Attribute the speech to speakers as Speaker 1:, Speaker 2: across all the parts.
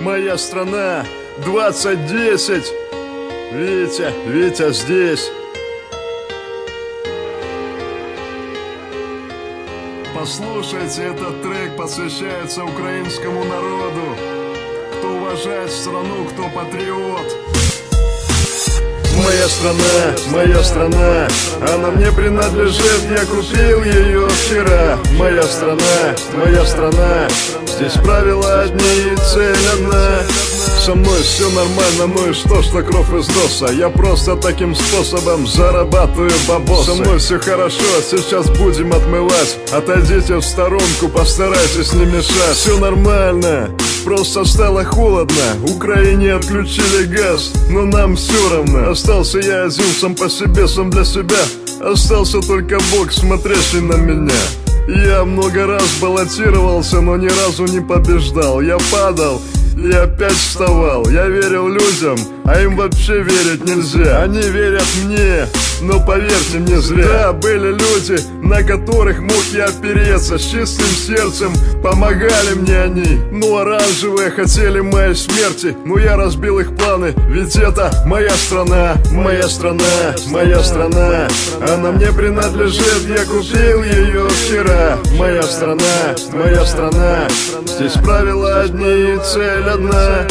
Speaker 1: моя страна, 2010. Витя, Витя здесь. Послушайте, этот трек посвящается украинскому народу. Кто уважает страну, кто патриот. Моя страна, моя страна, она мне принадлежит, я купил ее вчера. Моя страна, моя страна, здесь правила одни и цель одна. Со мной все нормально, ну и что, что кровь из носа Я просто таким способом зарабатываю бабосы. Со мной все хорошо, сейчас будем отмывать. Отойдите в сторонку, постарайтесь не мешать. Все нормально, просто стало холодно. Украине отключили газ, но нам все равно. Остался я один сам по себе, сам для себя. Остался только Бог, смотрящий на меня. Я много раз баллотировался, но ни разу не побеждал. Я падал и опять вставал. Я верил людям, а им вообще верить нельзя. Они верят мне, но поверьте мне зря. Да, были люди, на которых мог я опереться. С чистым сердцем помогали мне они. Ну оранжевые хотели моей смерти Но я разбил их планы, ведь это моя страна Моя страна, моя страна. Она мне принадлежит, я купил ее вчера. Моя страна, моя страна. Здесь правила одни и цель одна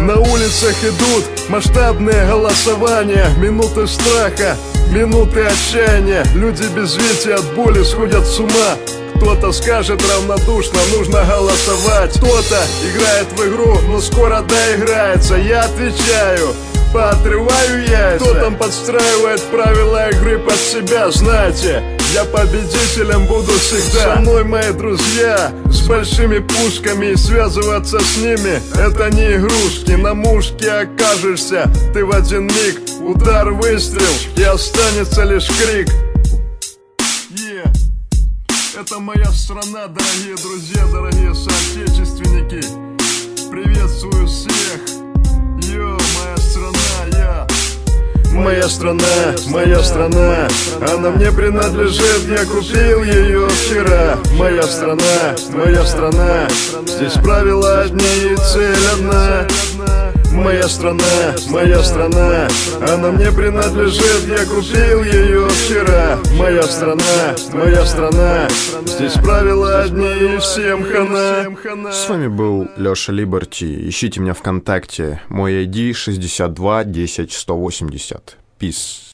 Speaker 1: На улицах идут масштабные голосования Минуты страха, минуты отчаяния. Люди без вети от боли сходят с ума. Кто-то скажет равнодушно, нужно голосовать. Кто-то играет в игру, но скоро доиграется. Я отвечаю, поотрываю яйца. Кто там подстраивает правила игры под себя, знаете я победителем буду всегда. Со мной мои друзья С большими пушками. И связываться с ними Это не игрушки. На мушке окажешься Ты в один миг Удар, выстрел И останется лишь крик. Это моя страна, дорогие друзья, дорогие соотечественники Моя страна, моя страна, она мне принадлежит, я купил ее вчера. Моя страна, моя страна, здесь правила одни и цель одна. Моя страна, моя страна, она мне принадлежит, я купил ее вчера. Моя страна, моя страна, здесь правила одни и всем хана.
Speaker 2: С вами был Лёша Либерти. Ищите меня ВКонтакте. Мой ID 62 10 180. Peace.